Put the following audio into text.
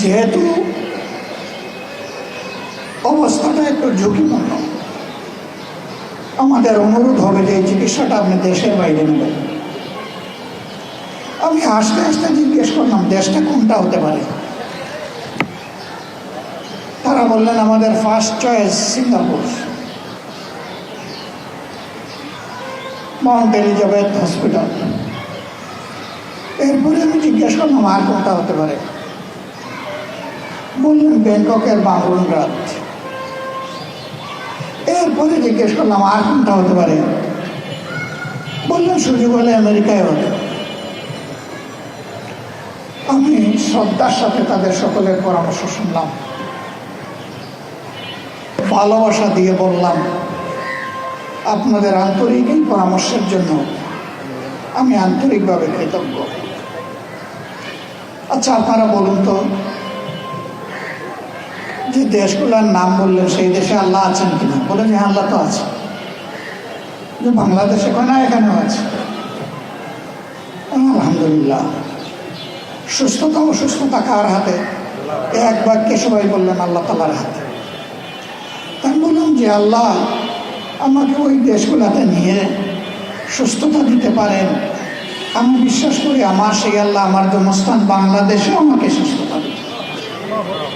যেহেতু অবস্থাটা একটু ঝুঁকিপূর্ণ, আমাদের অনুরোধ হবে যে চিকিৎসাটা আপনি দেশের বাইরে নেবেন। আমি আস্তে আস্তে জিজ্ঞেস করলাম, দেশটা কোনটা হতে পারে? তারা বললেন, আমাদের first choice Singapore. Mount Elizabeth hospital এরপরে আমি জিজ্ঞেস করলাম, আর কোনটা হতে পারে? বললেন, ব্যাংককের বাবুন রাত। এরপরে জিজ্ঞেস করলাম, আর কোনটা হতে পারে? বললেন, সুযোগ হলে আমেরিকায় হতে আমি শ্রদ্ধার সাথে তাদের সকলের পরামর্শ শুনলাম। ভালোবাসা দিয়ে বললাম, আপনাদের আন্তরিক এই পরামর্শের জন্য আমি আন্তরিকভাবে কৃতজ্ঞ। আচ্ছা আপনারা বলুন তো দেশগুলোর নাম বললেন সেই দেশে আল্লাহ আছেন কিনা? বলে যে আল্লাহ তো আছে। যে বাংলাদেশে কয় না, এখানেও আছে। আলহামদুলিল্লাহ। সুস্থতা অসুস্থতা কার হাতে? এক বাক্যে সবাই বললেন, আল্লাহ তালার হাতে। তাই বললাম যে, আল্লাহ আমাকে ওই দেশগুলোতে নিয়ে সুস্থতা দিতে পারেন। আমি বিশ্বাস করি আমার সেই আল্লাহ, আমার জন্মস্থান বাংলাদেশেও আমাকে সুস্থতা দিতে